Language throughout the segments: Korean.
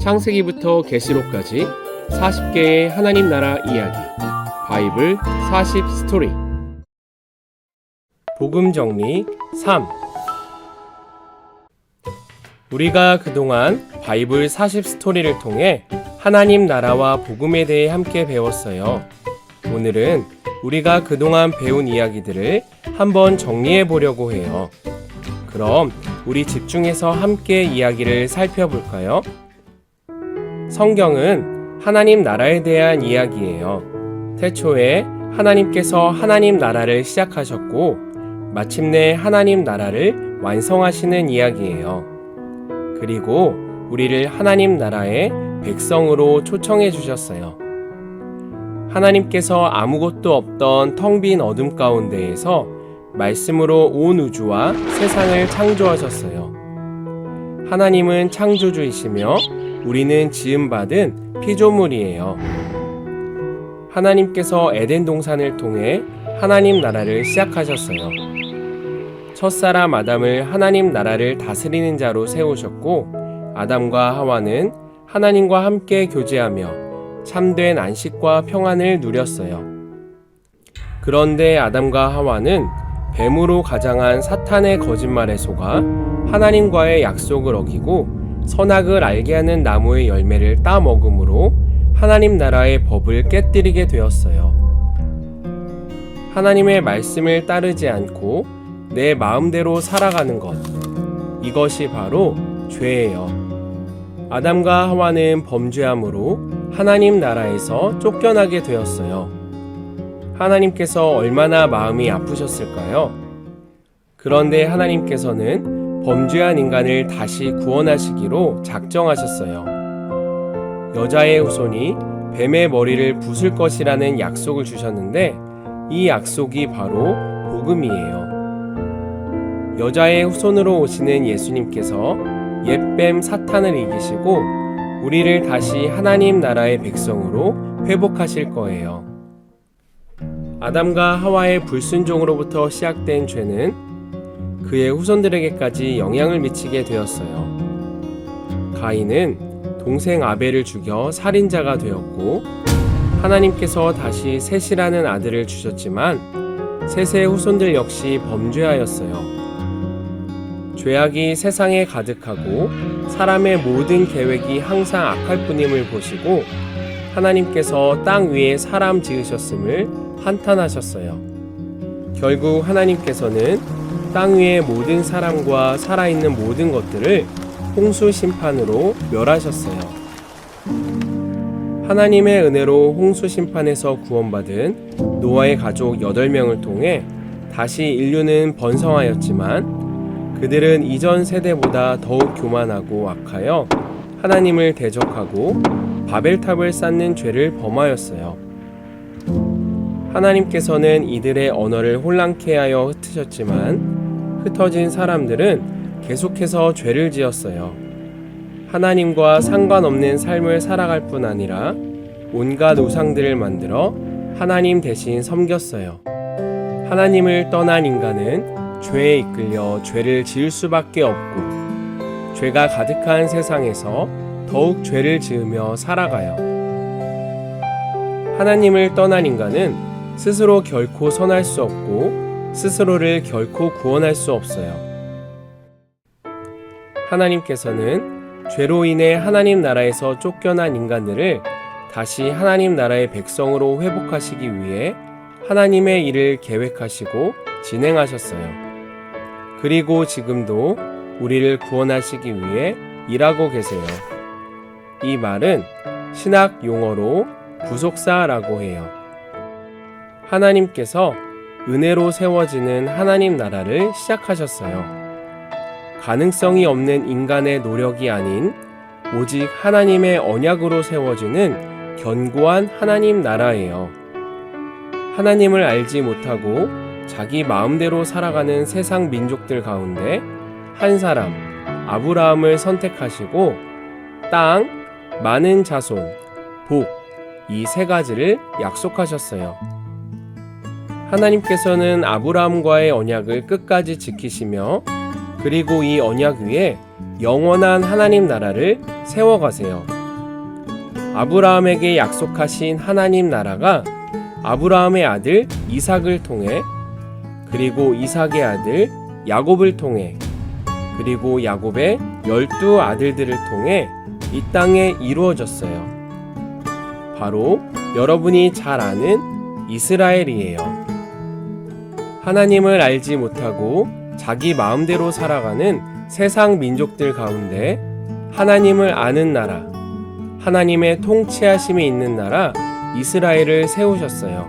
창세기부터 계시록까지 40개의 하나님 나라 이야기 바이블 40 스토리 복음 정리 3 우리가 그동안 바이블 40 스토리를 통해 하나님 나라와 복음에 대해 함께 배웠어요. 오늘은 우리가 그동안 배운 이야기들을 한번 정리해 보려고 해요. 그럼 우리 집중해서 함께 이야기를 살펴볼까요? 성경은 하나님 나라에 대한 이야기예요. 태초에 하나님께서 하나님 나라를 시작하셨고, 마침내 하나님 나라를 완성하시는 이야기예요. 그리고 우리를 하나님 나라의 백성으로 초청해 주셨어요. 하나님께서 아무것도 없던 텅 빈 어둠 가운데에서 말씀으로 온 우주와 세상을 창조하셨어요. 하나님은 창조주이시며 우리는 지음받은 피조물이에요. 하나님께서 에덴 동산을 통해 하나님 나라를 시작하셨어요. 첫사람 아담을 하나님 나라를 다스리는 자로 세우셨고, 아담과 하와는 하나님과 함께 교제하며 참된 안식과 평안을 누렸어요. 그런데 아담과 하와는 뱀으로 가장한 사탄의 거짓말에 속아 하나님과의 약속을 어기고 선악을 알게 하는 나무의 열매를 따 먹음으로 하나님 나라의 법을 깨뜨리게 되었어요. 하나님의 말씀을 따르지 않고 내 마음대로 살아가는 것. 이것이 바로 죄예요. 아담과 하와는 범죄함으로 하나님 나라에서 쫓겨나게 되었어요. 하나님께서 얼마나 마음이 아프셨을까요? 그런데 하나님께서는 범죄한 인간을 다시 구원하시기로 작정하셨어요. 여자의 후손이 뱀의 머리를 부술 것이라는 약속을 주셨는데 이 약속이 바로 복음이에요. 여자의 후손으로 오시는 예수님께서 옛뱀 사탄을 이기시고 우리를 다시 하나님 나라의 백성으로 회복하실 거예요. 아담과 하와의 불순종으로부터 시작된 죄는 그의 후손들에게까지 영향을 미치게 되었어요. 가인은 동생 아벨을 죽여 살인자가 되었고 하나님께서 다시 셋이라는 아들을 주셨지만 셋의 후손들 역시 범죄하였어요. 죄악이 세상에 가득하고 사람의 모든 계획이 항상 악할 뿐임을 보시고 하나님께서 땅 위에 사람 지으셨음을 한탄하셨어요. 결국 하나님께서는 땅 위의 모든 사람과 살아있는 모든 것들을 홍수 심판으로 멸하셨어요. 하나님의 은혜로 홍수 심판에서 구원받은 노아의 가족 8명을 통해 다시 인류는 번성하였지만 그들은 이전 세대보다 더욱 교만하고 악하여 하나님을 대적하고 바벨탑을 쌓는 죄를 범하였어요. 하나님께서는 이들의 언어를 혼란케 하여 흩으셨지만 흩어진 사람들은 계속해서 죄를 지었어요. 하나님과 상관없는 삶을 살아갈 뿐 아니라 온갖 우상들을 만들어 하나님 대신 섬겼어요. 하나님을 떠난 인간은 죄에 이끌려 죄를 지을 수밖에 없고 죄가 가득한 세상에서 더욱 죄를 지으며 살아가요. 하나님을 떠난 인간은 스스로 결코 선할 수 없고 스스로를 결코 구원할 수 없어요. 하나님께서는 죄로 인해 하나님 나라에서 쫓겨난 인간들을 다시 하나님 나라의 백성으로 회복하시기 위해 하나님의 일을 계획하시고 진행하셨어요. 그리고 지금도 우리를 구원하시기 위해 일하고 계세요. 이 말은 신학 용어로 구속사라고 해요. 하나님께서 은혜로 세워지는 하나님 나라를 시작하셨어요. 가능성이 없는 인간의 노력이 아닌 오직 하나님의 언약으로 세워지는 견고한 하나님 나라예요. 하나님을 알지 못하고 자기 마음대로 살아가는 세상 민족들 가운데 한 사람, 아브라함을 선택하시고 땅, 많은 자손, 복, 이 세 가지를 약속하셨어요. 하나님께서는 아브라함과의 언약을 끝까지 지키시며 그리고 이 언약 위에 영원한 하나님 나라를 세워가세요. 아브라함에게 약속하신 하나님 나라가 아브라함의 아들 이삭을 통해 그리고 이삭의 아들 야곱을 통해 그리고 야곱의 열두 아들들을 통해 이 땅에 이루어졌어요. 바로 여러분이 잘 아는 이스라엘이에요. 하나님을 알지 못하고 자기 마음대로 살아가는 세상 민족들 가운데 하나님을 아는 나라, 하나님의 통치하심이 있는 나라 이스라엘을 세우셨어요.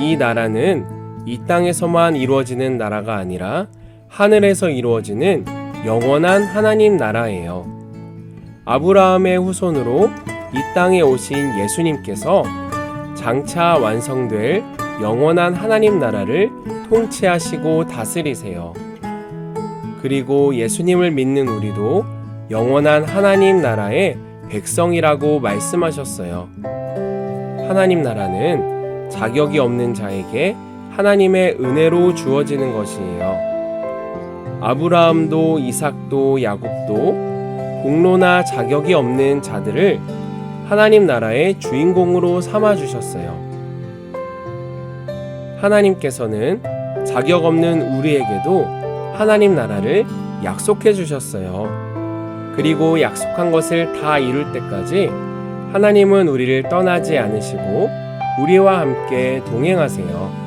이 나라는 이 땅에서만 이루어지는 나라가 아니라 하늘에서 이루어지는 영원한 하나님 나라예요. 아브라함의 후손으로 이 땅에 오신 예수님께서 장차 완성될 영원한 하나님 나라를 통치하시고 다스리세요. 그리고 예수님을 믿는 우리도 영원한 하나님 나라의 백성이라고 말씀하셨어요. 하나님 나라는 자격이 없는 자에게 하나님의 은혜로 주어지는 것이에요. 아브라함도 이삭도 야곱도 공로나 자격이 없는 자들을 하나님 나라의 주인공으로 삼아 주셨어요. 하나님께서는 자격 없는 우리에게도 하나님 나라를 약속해 주셨어요. 그리고 약속한 것을 다 이룰 때까지 하나님은 우리를 떠나지 않으시고 우리와 함께 동행하세요.